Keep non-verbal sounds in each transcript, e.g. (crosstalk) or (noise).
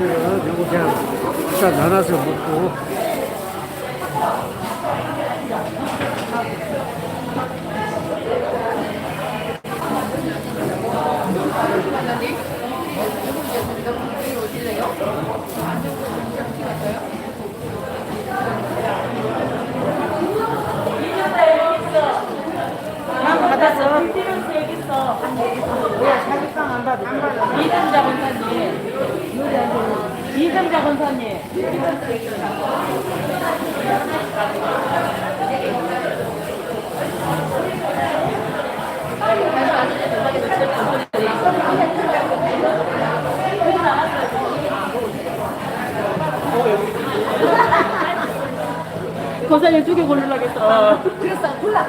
오늘은 요거 그냥 일단 나눠서 먹고 받았어. 여기 있어. 뭐야, 자기 빵 안 받아. 이등자 권사님. 이등자 권사님. (laughs) 권사님 두 개 고르려겠어. 그랬어, 골라.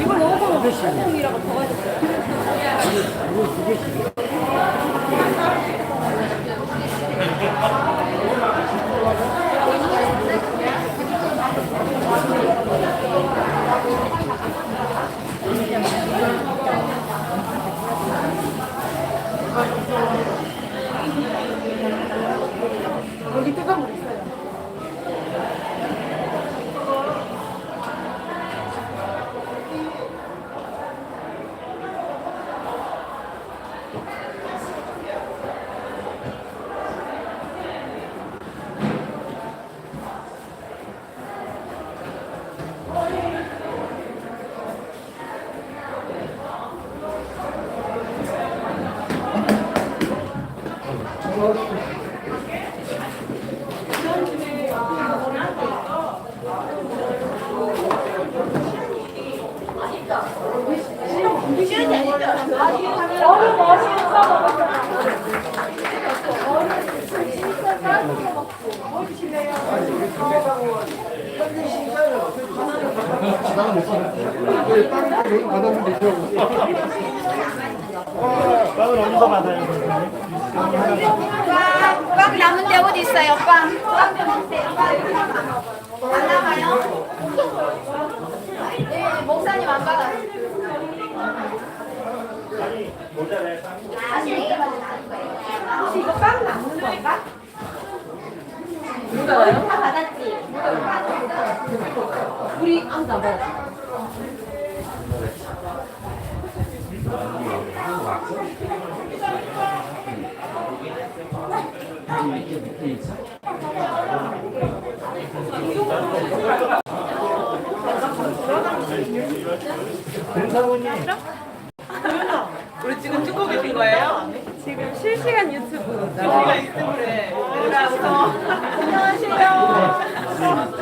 이걸 넣고 한정이라고 더 가지고. 여기 뜨거운 물 있어요. 빵은 어디서 받아요? 빵, 빵 남은데 어디 있어요? 빵. 빵 남은데 안 남아요? 네, 목사님 안 받아. 아니, 네 남은 거예요. 혹시 이거 빵 남는 건가? 누가요? 다 받았지. 우리 안 받았어. 우리 지금 찍고 계신 거예요? 지금 실시간 유튜브. 실시간 유튜브래. 그래서 안녕하세요. (laughs)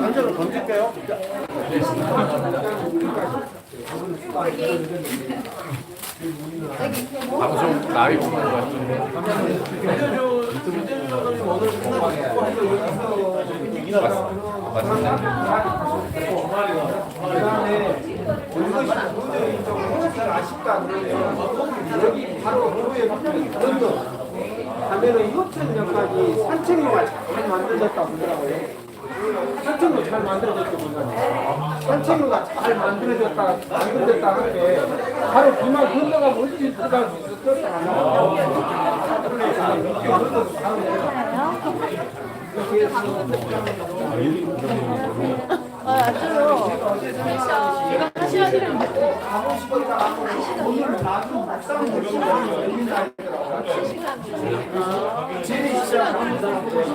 한자로 던질게요. 방송 라이브 보는 것 같은데. 잘아 쉽다 그러면 여기 바로 후에 런던 하면은 이호천역까지 산책로가 잘 만들어졌다고 그러더라고요. 산책로 잘 만들어졌다고 그러더라고요. 산책로가 잘 만들어졌다 만들어졌다 할때 바로 비만 건너가면 어디 들어갈 수 있을 것 같아 거기다 가서 오늘 나중 묵상을 읽는다 하더라고요. 진이 진짜 감사합니다.